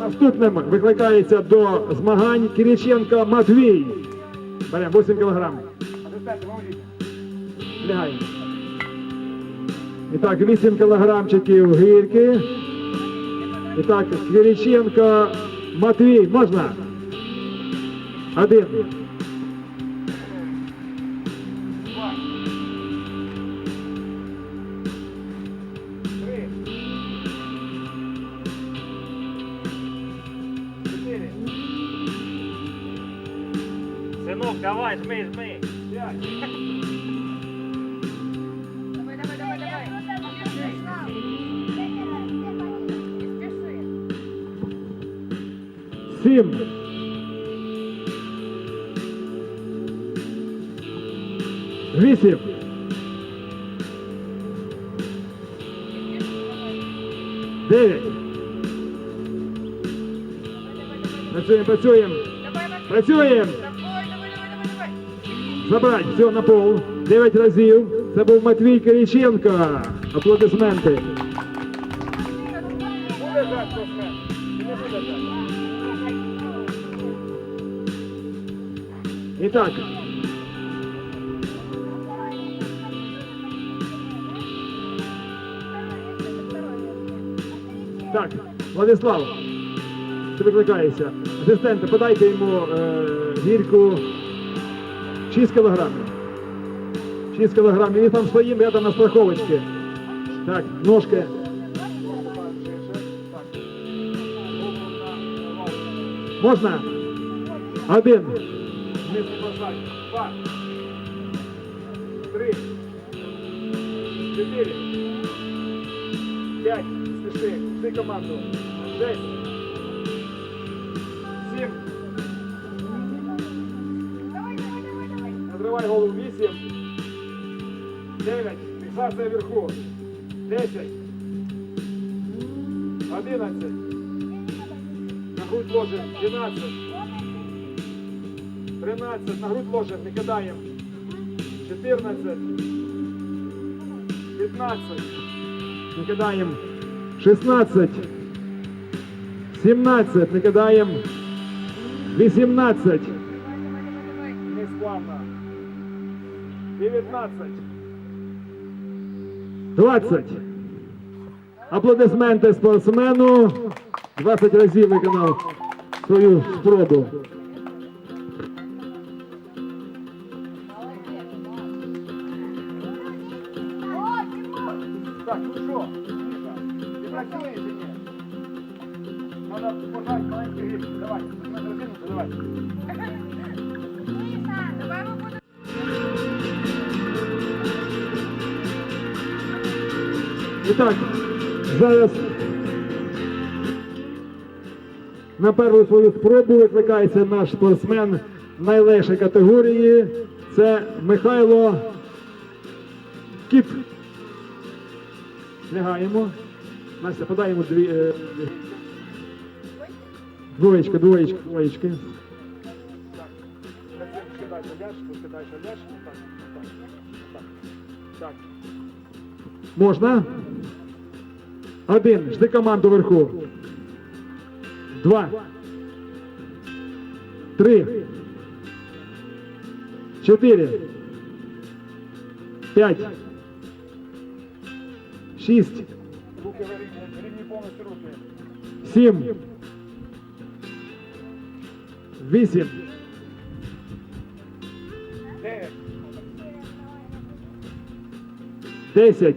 Наступним викликається до змагань Кириченко Матвій. Беремо 8 кілограм. Лягаємо. І так, 8 кілограмчиків гірки. І так, Кириченко Матвій, можна? Один. Синок, давай, жми, жми. Давай, давай, давай, давай. Не спеши. Сім. Вісім. Дев'ять. Працюємо, працюємо. Давай, Максим. Працюємо. Забрать. Все на пол. Дев'ять разів. Це був Матвій Кириченко. Аплодисменти. І так. Так, Владислав, ти викликаєшся. Асистенти, подайте йому е, гірку 6 кілограмів. 6 кілограмів. Він там стоїть рядом на страховочці. Так, ножки. Можна? Один. Два. Три. Чотири. П'ять. Спіши. Ти команду. Шесть. Голову. Вісім. Дев'ять. Фіксація вверху. Десять. Одинадцять. На грудь ложим. Двенадцать. 13. На грудь ложим. Не кидаємо. 14. 15. Не кидаємо. 16. 17. Не кидаємо. 18. 20. Аплодисменти спортсмену. 20 разів виконав свою спробу. Так, ну що? Ти працюєш чи ні? Треба пожати маленький гірку. Давай, давай. Давай І так, зараз на першу свою спробу викликається наш спортсмен найлегшої категорії. Це Михайло Кіт. Лягаємо. Настя, подай йому дві. Е, двоєчка, двоєчка, двоєчки. Можна? Один. Жди команду вверху. Два. Три. Чотири. П'ять. Шість. Сім. Вісім. Десять.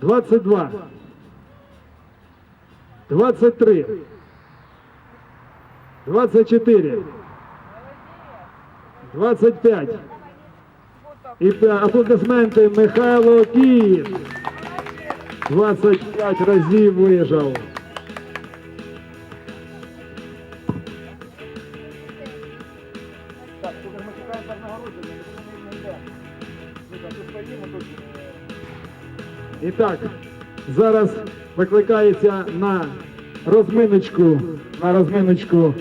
22, 23, 24, 25. І аплодисменти Михайло Київ. 25 разів вижав. Так, коли ми чекаємо на нагородження, ми не йдемо. Ми так, тут стоїмо, тут і так, зараз викликається на розминочку, на розминочку